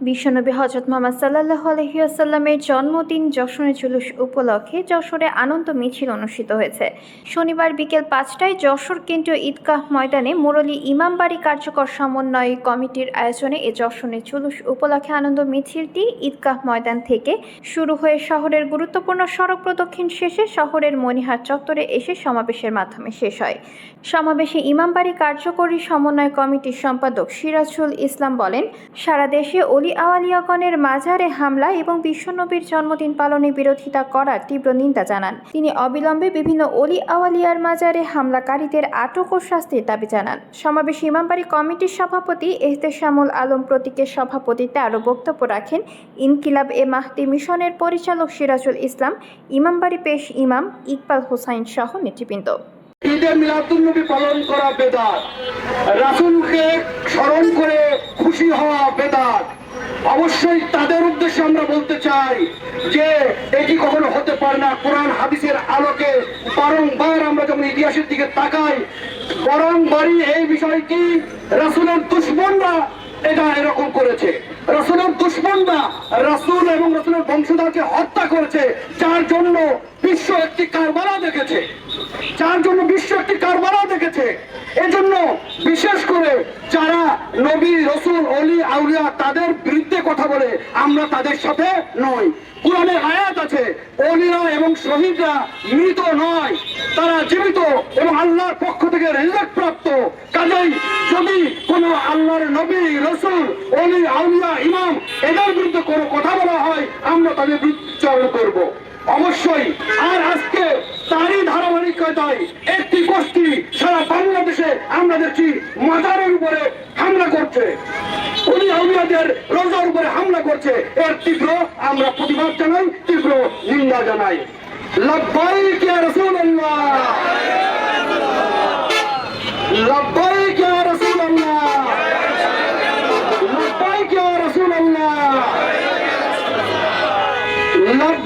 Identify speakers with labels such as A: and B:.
A: বিশ্বনবী হজরত মোহাম্মদ সাল্লাহ আলহিউসাল্লামের জন্মদিন যশোরে জুলুস উপলক্ষে যশোরে আনন্দ মিছিল অনুষ্ঠিত হয়েছে। শনিবার বিকেল পাঁচটায় যশোর কেন্দ্রীয় ঈদগাহ ময়দানে মুরলী ইমামবাড়ি কার্যকর সমন্বয় কমিটির আয়োজনে এ যশোরে জুলুস উপলক্ষে আনন্দ মিছিলটি ঈদগাহ ময়দান থেকে শুরু হয়ে শহরের গুরুত্বপূর্ণ সড়ক প্রদক্ষিণ শেষে শহরের মনিহার চত্বরে এসে সমাবেশের মাধ্যমে শেষ হয়। সমাবেশে ইমামবাড়ি কার্যকরী সমন্বয় কমিটির সম্পাদক সিরাজুল ইসলাম বলেন, সারা দেশে আওয়ালিয়াগণের মাজারে হামলা এবং বিশ্বনবীর জন্মদিন পালনে বিরোধিতা করার তীব্র নিন্দা জানান। তিনি অবিলম্বে বিভিন্ন অলি আওয়ালিয়ার মাজারে হামলাকারীদের আটক ও শাস্তির দাবি জানান। সমাবেশে ইমামবাড়ি কমিটির সভাপতি এহতেশামুল আলম প্রতীকের সভাপতিত্বে আরও বক্তব্য রাখেন। ইনকিলাব এ মাহতি মিশনের পরিচালক সিরাজুল ইসলাম, ইমামবাড়ি পেশ ইমাম ইকবাল হোসাইন সহ নেতৃবৃন্দ।
B: ঈদে পালন করা বেদাত। রাসূলকে স্মরণ করে খুশি হওয়া বেদাত। অবশ্যই তাদের উদ্দেশ্যে আমরা বলতে চাই যে এটি কখনো হতে পারে না। কোরআন হাদিসের আলোকে বারংবার আমরা যখন ইতিহাসের দিকে তাকাই বরং বাড়ি এই বিষয়টি রাসুলের দুশ্মনরা এটা এরকম করেছে। রাসূলের দুশ্মনরা রাসূল এবং রাসূলের বংশধরকে হত্যা করেছে, যার জন্য বিশ্ব একটি কারবালা দেখেছে। যার জন্য বিশ্ব একটি কারবালা দেখেছে। এজন্য বিশেষ করে যারা নবী, রসুল অলি আউলিয়া তাদের বিরুদ্ধে কথা বলে, আমরা তাদের সাথে নই। কোরআনে আয়াত আছে অলিরা এবং শহীদরা মৃত নয়, তারা জীবিত এবং আল্লাহর পক্ষ থেকে রিজেক্ট প্রাপ্ত। কাজেই যদি কোনো আল্লাহর নবী, রসুল অলি আউলিয়া, ইমাম, এদের বিরুদ্ধে কোনো কথা বলা হয়, আমরা তাদের বিচ্চারণ করব। অবশ্যই, আর আজকে তারই ধারাবাহিকতায় একটি গোষ্ঠী সারা বাংলাদেশে আমরা দেখছি মাজারের উপরে হামলা করছে। উনি আউলিয়াদের রোজার উপরে হামলা করছে। এর তীব্র আমরা প্রতিবাদ জানাই, তীব্র নিন্দা জানাই। লব্বাইক ইয়া রাসূলুল্লাহ। লব্বাইক। اللہ